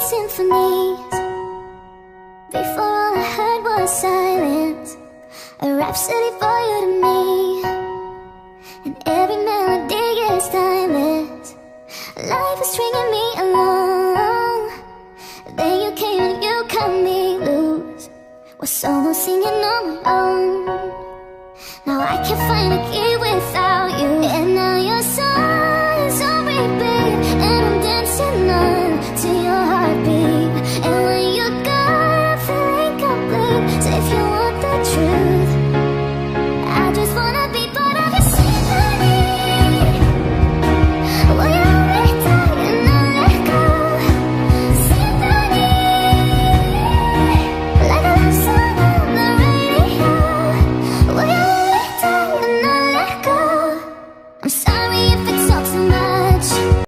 symphonies. Before all I heard was silence, a rhapsody for you to me. And every melody is timeless. Life is stringing me along. Then you came and you cut me loose. Was solo singing on my own. Now I can't find a key.